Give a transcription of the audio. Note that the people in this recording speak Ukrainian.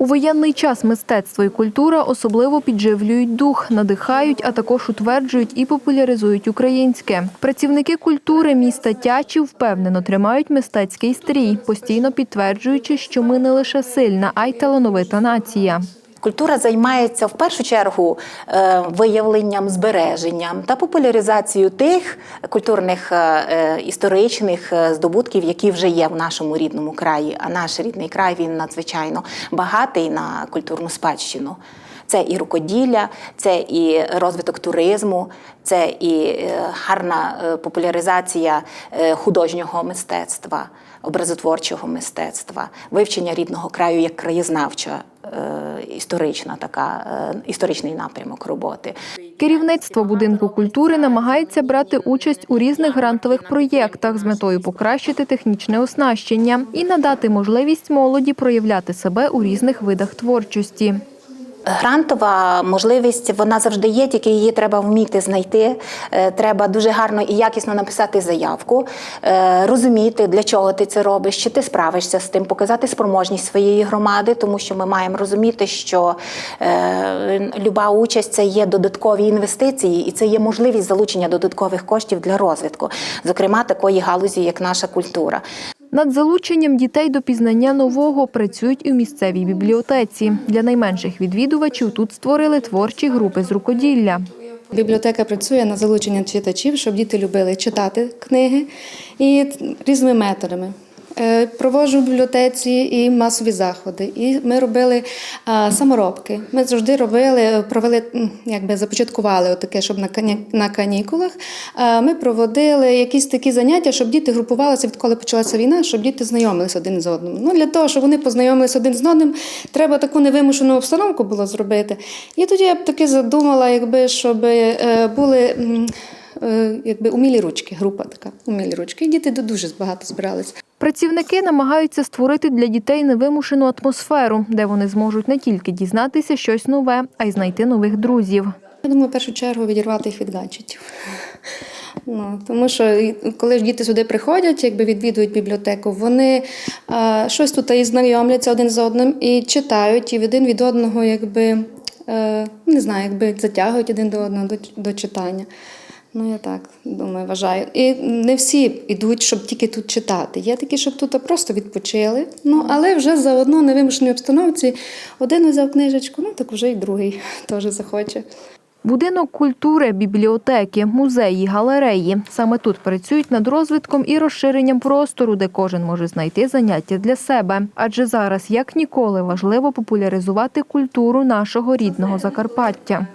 У воєнний час мистецтво і культура особливо підживлюють дух, надихають, а також утверджують і популяризують українське. Працівники культури міста Тячів впевнено тримають мистецький стрій, постійно підтверджуючи, що ми не лише сильна, а й талановита нація. Культура займається в першу чергу е, виявленням, збереженням та популяризацією тих культурних е, е, історичних здобутків, які вже є в нашому рідному краї. А наш рідний край він надзвичайно багатий на культурну спадщину. Це і рукоділля, це і розвиток туризму, це і е, гарна е, популяризація е, художнього мистецтва, образотворчого мистецтва, вивчення рідного краю як краєзнавча історична така історичний напрямок роботи. Керівництво будинку культури намагається брати участь у різних грантових проєктах з метою покращити технічне оснащення і надати можливість молоді проявляти себе у різних видах творчості. Грантова можливість вона завжди є, тільки її треба вміти знайти. Е, Треба дуже гарно і якісно написати заявку, е, розуміти, для чого ти це робиш, чи ти справишся з тим, показати спроможність своєї громади, тому що ми маємо розуміти, що е, люба участь це є додаткові інвестиції, і це є можливість залучення додаткових коштів для розвитку, зокрема такої галузі, як наша культура. Над залученням дітей до пізнання нового працюють і в місцевій бібліотеці. Для найменших відвідувачів тут створили творчі групи з рукоділля. Бібліотека працює на залучення читачів, щоб діти любили читати книги і різними методами. Е, Проводжу в бібліотеці і масові заходи. І ми робили а, саморобки. Ми завжди робили, провели, якби започаткували таке, щоб на кані- на канікулах. А, Ми проводили якісь такі заняття, щоб діти групувалися, відколи почалася війна, щоб діти знайомилися один з одним. Ну для того, щоб вони познайомилися один з одним, треба таку невимушену обстановку було зробити. І тоді я б таки задумала, якби щоб е, були. е, Якби умілі ручки, група така, умілі ручки. Діти дуже багато збиралися. Працівники намагаються створити для дітей невимушену атмосферу, де вони зможуть не тільки дізнатися щось нове, а й знайти нових друзів. Я думаю, в першу чергу відірвати їх від гаджетів. Ну, тому що коли ж діти сюди приходять, якби відвідують бібліотеку, вони е, щось тут і знайомляться один з одним і читають, і один від одного, якби е, не знаю, якби затягують один до одного до, до читання. Ну, я так думаю, вважаю. І не всі йдуть, щоб тільки тут читати. Є такі, щоб тут просто відпочили. Ну, але вже заодно на вимушеній обстановці один взяв книжечку, ну так вже і другий теж захоче. Будинок культури, бібліотеки, музеї, галереї. Саме тут працюють над розвитком і розширенням простору, де кожен може знайти заняття для себе. Адже зараз, як ніколи, важливо популяризувати культуру нашого рідного Закарпаття.